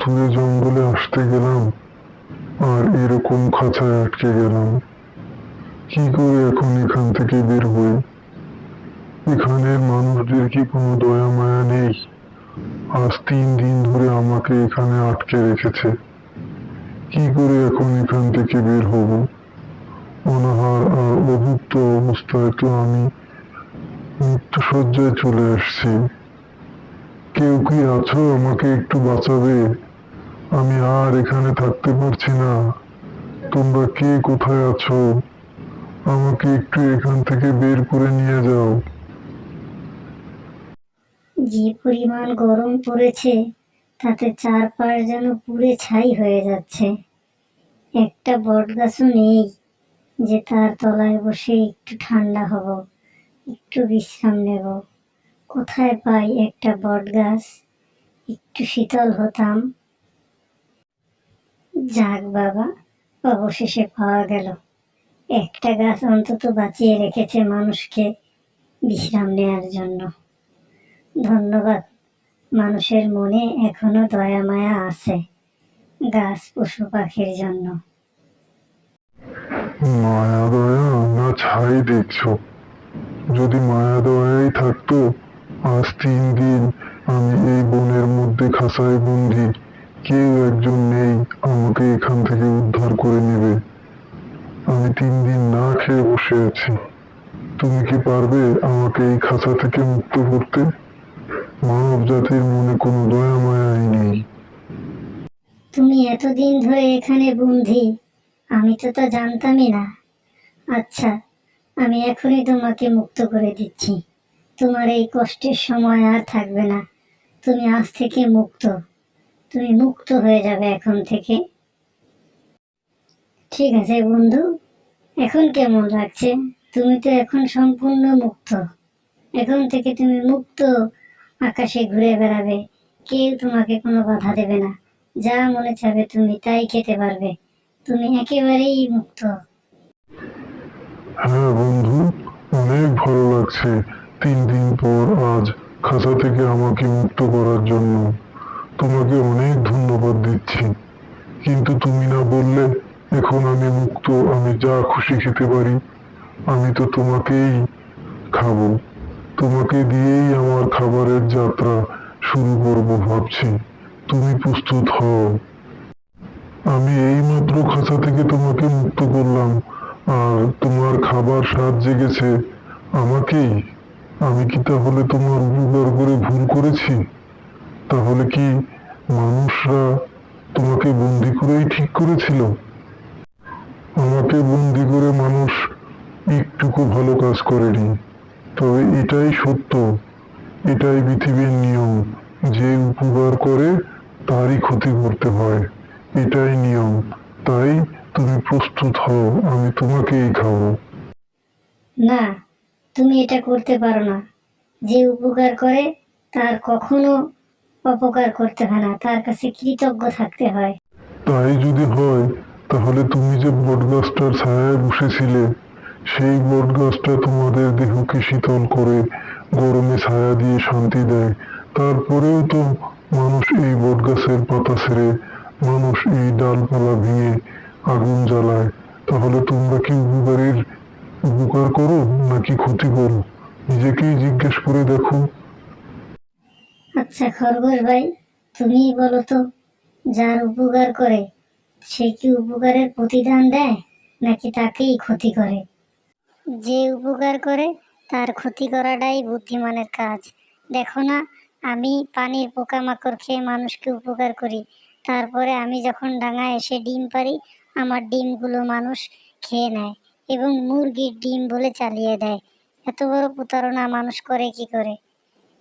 ধরে জঙ্গলে আসতে গেলাম, আর এরকম খাঁচায় আটকে গেলাম। কি করে এখন এখান থেকে বের হই? এখানের মানুষদের কি কোনো দয়া মায়া নেই? আজ তিন দিন ধরে আমাকে এখানে আটকে রেখেছে। কি করে এখন এখান থেকে বের হব? অনাহার আর অভুক্ত অবস্থায় তো আমি মৃত্যুসজ্জায় চলে আসছি। কেউ কি আছো আমাকে একটু বাঁচাবে? আমি আর এখানে থাকতে পারছি না। তোমরা কে কোথায় আছো? আমাকে একটু এখান থেকে বের করে নিয়ে যাও। যে পরিমাণ গরম পড়েছে, তাতে চারপাশ যেন পুড়ে ছাই হয়ে যাচ্ছে। একটা বট গাছও নেই যে তার তলায় বসে একটু ঠান্ডা হব, একটু বিশ্রাম নেব। কোথায় পাই একটা বট গাছ একটু শীতল হতাম। যাক বাবা, অবশেষে পাওয়া গেল। একটা গাছ অন্তত বাঁচিয়ে রেখেছে মানুষকে বিশ্রাম নেয়ার জন্য। ধন্যবাদ, মানুষের মনে এখনও দয়া, মায়া আছে গাছ পশু পাখির জন্য। মায়া দয়া না ছাই দেখছ যদি মায়া দয়াই থাকতো, আজ তিন দিন আমি এই বনের মধ্যে খাঁচায় বন্দি কেউ একজন নেই আমাকে এখান থেকে উদ্ধার করে নেবে। আমি তিন দিন না খেয়ে বসে আছি। তুমি কি পারবে আমাকে এই খাঁচা থেকে মুক্ত করতে? মানব জাতির মনে কোনো দয়া মায়াই নেই। তুমি এতদিন ধরে এখানে বন্দি আমি তো তা জানতামই না। আচ্ছা আমি এখনই তোমাকে মুক্ত করে দিচ্ছি। তোমার এই কষ্টের সময় আর থাকবে না। তুমি আজ থেকে মুক্ত। তুমি মুক্ত হয়ে যাবে এখন থেকে। ঠিক আছে বন্ধু, এখন কেমন লাগছে? তুমি তো এখন সম্পূর্ণ মুক্ত। এখন থেকে তুমি মুক্ত আকাশে ঘুরে বেড়াবে। কেউ তোমাকে কোনো বাধা দেবে না। যা মনে চাবে তুমি তাই খেতে পারবে। তুমি একেবারেই মুক্ত। হ্যাঁ বন্ধু, অনেক ভালো লাগছে। তিন দিন পর আজ খাঁচা থেকে আমাকে মুক্ত করার জন্য। তোমাকে অনেক ধন্যবাদ দিচ্ছি। কিন্তু তুমি না বললে, এখন আমি মুক্ত, আমি যা খুশি খেতে পারি, আমি তো তোমাকেই খাব। তোমাকে দিয়েই আমার খাবারের যাত্রা শুরু করব ভাবছি। তুমি প্রস্তুত হও। আমি এইমাত্র খাঁচা থেকে তোমাকে মুক্ত করলাম। আর তোমার খাবার স্বাদ জেগেছে। আমাকেই? আমি কি তাহলে তোমার উপকার করে ভুল করেছি? তাহলে কি মানুষরা তোমাকে বন্দি করেই ঠিক করেছিল? আমাকে বন্দি করে মানুষ একটুকু ভালো কাজ করেনি। তবে এটাই সত্য। এটাই পৃথিবীর নিয়ম। যে উপকার করে, তারই ক্ষতি করতে হয়। এটাই নিয়ম। তাই তুমি প্রস্তুত হও, আমি তোমাকেই খাব। না, তুমি এটা করতে পারো না। যে উপকার করে, তার কখনো অপকার করতে হয় না, তার কাছে কৃতজ্ঞ থাকতে হয়। তাই যদি হয়, তাহলে তুমি যে বটগাছটার ছায়ায় বসেছিলে, সেই বটগাছটা তোমাদের দেহকে শীতল করে, গরমে ছায়া দিয়ে শান্তি দেয়। তারপরেও তো মানুষ এই বটগাছের পাতা ছেড়ে, মানুষ এই ডালপালা ভেঙে আগুন জ্বালায়। তাহলে তোমরা কি উপকারের উপকার করো, নাকি ক্ষতি করো? নিজেকেই জিজ্ঞেস করে দেখো। আচ্ছা খরগোশ ভাই তুমি বলো তো, যার উপকার করে, সে কি উপকারের প্রতিদান দেয়, নাকি তাকেই ক্ষতি করে? যে উপকার করে, তার ক্ষতি করাটাই বুদ্ধিমানের কাজ। দেখো না, আমি পানির পোকামাকড় খেয়ে মানুষকে উপকার করি। তারপরে আমি যখন ডাঙায় এসে ডিম পারি, আমার ডিমগুলো মানুষ খেয়ে নেয় এবং মুরগির ডিম বলে চালিয়ে দেয়। এত বড় প্রতারণা মানুষ করে কি করে?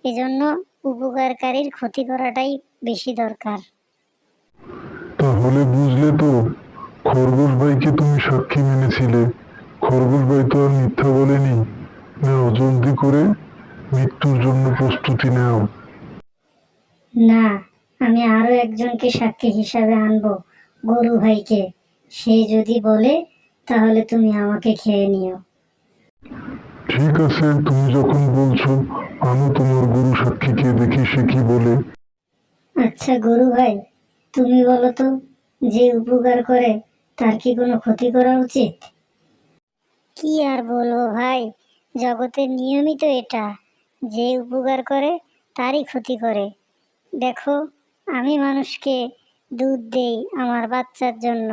এজন্য উপকারকারীর ক্ষতি করাটাই বেশি দরকার। তাহলে বুঝলে তো খরগোশ ভাইকে তুমি সাক্ষী মেনেছিলে। খরগোশ ভাই তো আর মিথ্যা বলেনি। নাও জলদি করে মৃত্যুর জন্য প্রস্তুতি নাও। না আমি আরও একজনকে সাক্ষী হিসাবে আনব গরু ভাইকে। সে যদি বলে তাহলে তুমি আমাকে খেয়ে নিও। ঠিক আছে তুমি যখন বলছো আনো তোমার গুরু সাক্ষীকে দেখি সে কি বলে? আচ্ছা গরু ভাই তুমি বলো তো যে উপকার করে তার কি কোনো ক্ষতি করা উচিত? কি আর বলব ভাই জগতের নিয়মই তো এটা। যে উপকার করে তারই ক্ষতি করে। দেখো আমি মানুষকে দুধ দেই আমার বাচ্চার জন্য।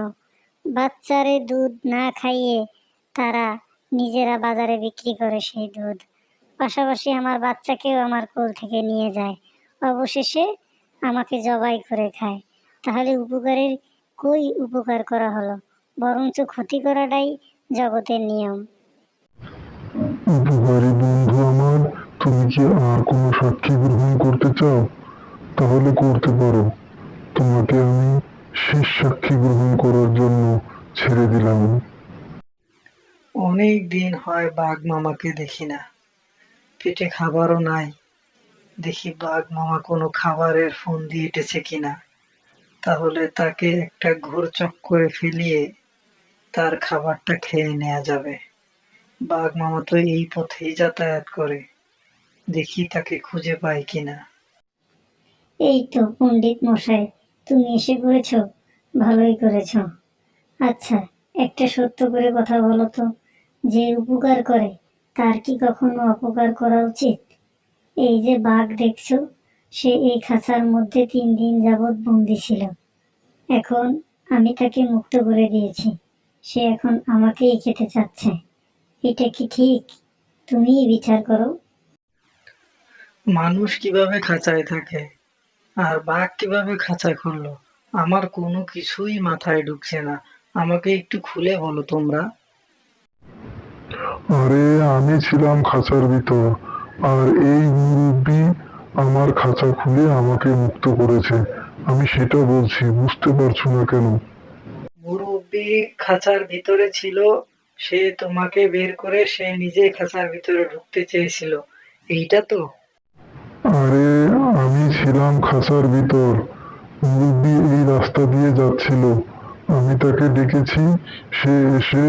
বাচ্চারে দুধ না খাইয়ে তারা নিজেরা বাজারে বিক্রি করে সেই দুধ। পাশাপাশি আমার বাচ্চাকেও আমার কোল থেকে নিয়ে যায়। অবশেষে আমাকে জবাই করে খায়। তাহলে উপকারের কই উপকার করা হলো? বরঞ্চ ক্ষতি করাটাই জগতের নিয়ম। উপকারী বন্ধু আমার তুমি কি আর কোনো সাক্ষী গ্রহণ করতে চাও তাহলে করতে পারো। তোমাকে আমি শেষ সাক্ষী গ্রহণ করার জন্য ছেড়ে দিলাম। অনেক দিন হয় বাঘ মামাকে দেখি না। পেটে খাবারও নাই। দেখি বাঘ মামা কোনো খাবারের ফোন দিয়ে এটেছে কিনা। তাহলে তাকে একটা ঘোর করে ফেলিয়ে তার খাবারটা খেয়ে নেওয়া যাবে। বাঘ মামা তো এই পথেই যাতায়াত করে। দেখি তাকে খুঁজে পাই কিনা। এই তো পণ্ডিত মশাই, তুমি এসে করেছ? ভালোই করেছ। আচ্ছা একটা সত্য করে কথা বলো তো। যে উপকার করে তার কি কখনো অপকার করা উচিত? এই যে বাঘ দেখছ, সে এই খাঁচার মধ্যে তিন দিন যাবৎ বন্দি ছিল। এখন আমি তাকে মুক্ত করে দিয়েছি। সে এখন আমাকেই খেতে চাচ্ছে। এটা কি ঠিক? তুমিই বিচার করো। মানুষ কীভাবে খাঁচায় থাকে? আর বাঘ কীভাবে খাঁচা খুললো? আমার কোনো কিছুই মাথায় ঢুকছে না। আমাকে একটু খুলে বলো তোমরা। আরে আমি ছিলাম খাঁচার ভিতর আর এই মুরব্বি আমার খাঁচা খুলে আমাকে মুক্ত করেছে। আমি সেটা বলছি বুঝতে পারছ না কেন? মুরব্বি খাঁচার ভিতরে ছিল সে তোমাকে বের করে সে নিজে খাঁচার ভিতরে ঢুকতে চেয়েছিল। এইটা তো? আরে আমি ছিলাম খাঁচার ভিতর। মুরব্বি এই রাস্তা দিয়ে যাচ্ছিল। আমি তাকে ডেকেছি সে এসে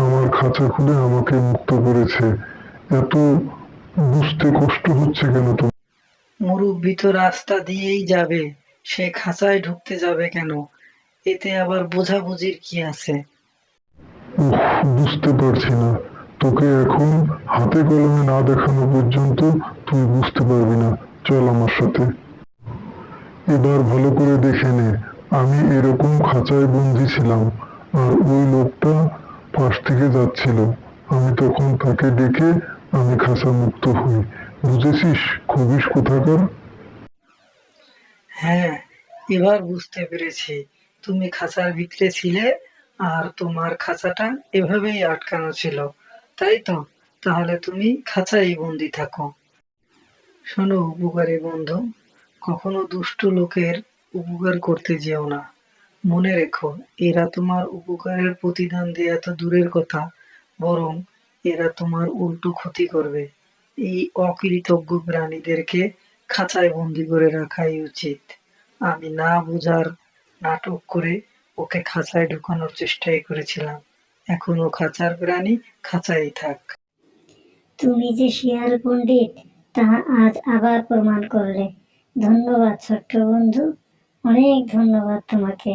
আমার খাঁচা খুলে আমাকে মুক্ত করেছে। এত বুঝতে কষ্ট হচ্ছে কেন তোমার? মুরব্বি তো রাস্তা দিয়েই যাবে সে খাঁচায় ঢুকতে যাবে কেন? এতে আবার বোঝাবুঝির কি আছে? বুঝতে পারছি না। তোকে এখন হাতে কলমে না দেখানো পর্যন্ত তুই বুঝতে পারবি না। চল আমার সাথে। এবার ভালো করে দেখে নে আমি এরকম খাঁচায় বন্দি ছিলাম আর ওই লোকটা পাশ থেকে যাচ্ছিল। আমি তখন তাকে ডেকে আমি খাঁচা মুক্ত হই। বুঝেছিস খবিস কোথাকার? হ্যাঁ এবার বুঝতে পেরেছি। তুমি খাঁচার ভিতরে ছিলে আর তোমার খাঁচাটা এভাবেই আটকানো ছিল। তাই তো? তাহলে তুমি খাঁচাই বন্দি থাকো। শোনো, উপকারী বন্ধু, কখনো দুষ্ট লোকের উপকার করতে যেও না। মনে রেখো, এরা তোমার উপকারের প্রতিদান দেয়া তো দূরের কথা, বরং এরা তোমার উল্টো ক্ষতি করবে। এই অকৃতজ্ঞ প্রাণীদেরকে খাঁচায় বন্দি করে রাখাই উচিত। আমি না বোঝার নাটক করে ওকে খাঁচায় ঢুকানোর চেষ্টাই করেছিলাম। এখন ও খাঁচার প্রাণী খাঁচাই থাক। তুমি যে শিয়াল পণ্ডিত, তা আজ আবার প্রমাণ করলে। ধন্যবাদ ছোট্ট বন্ধু, অনেক ধন্যবাদ তোমাকে।